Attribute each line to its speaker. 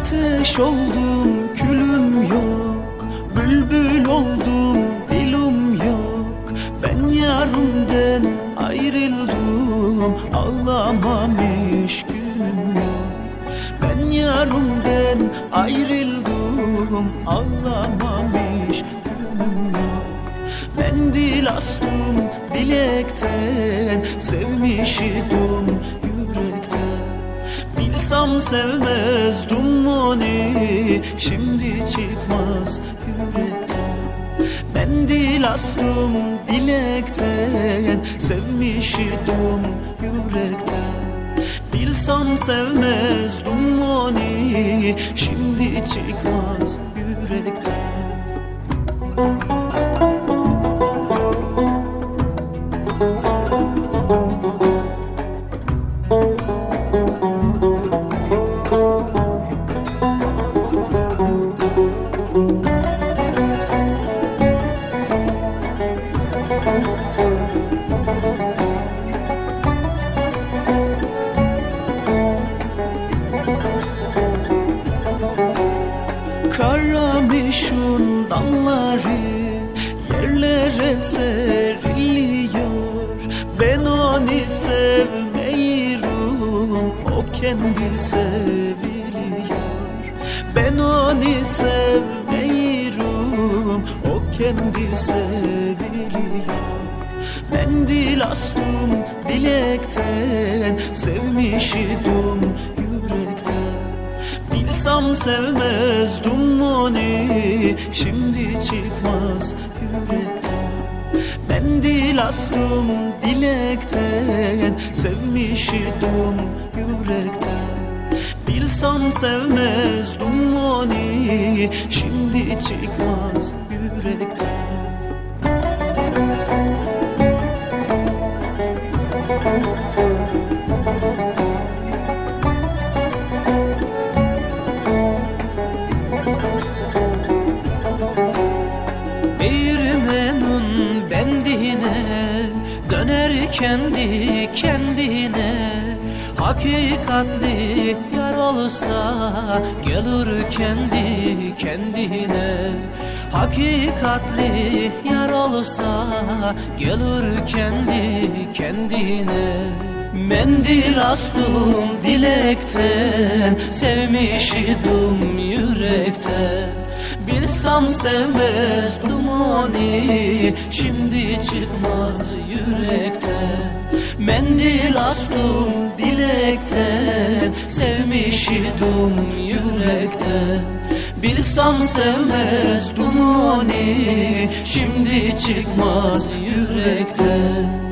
Speaker 1: Ateş oldum külüm yok. Bülbül oldum dilim yok. Ben yarımden ayrıldım Ağlamamış günüm yok. Ben yarımden ayrıldım Ağlamamış günüm yok. Ben dil astım dilekten Sevmiş yürekten Bilsem sevmezdim onu Şimdi çıkmaz yürekten Ben dil astım dilekten Sevmiş idim yürekten. Bilsem sevmezdim onu Şimdi çıkmaz yürekten Karamışın dalları yerlere seriliyor. Ben onu sevmeyirim, o kendi seviliyor. Ben onu sevmeyirim, o kendi seviliyor. Ben dil astım dilekten Sevmiş yürekten Bilsem sevmezdim onu Şimdi çıkmaz yürekten Ben dil astım dilekten Sevmiş idim yürekten. Bilsem sevmezdim onu Şimdi çıkmaz yürekten kendi kendine Hakikatli yar olsa Gelir kendi kendine. Hakikatli yar olsa Gelir kendi kendine. Mendil astım dilekten Sevmiş idim yürekten Bilsem sevmezdim onu Şimdi çıkmaz yürekten Mendil astım dilekten Sevmiş idim yürekten Bilsem sevmezdim onu Şimdi çıkmaz yürekten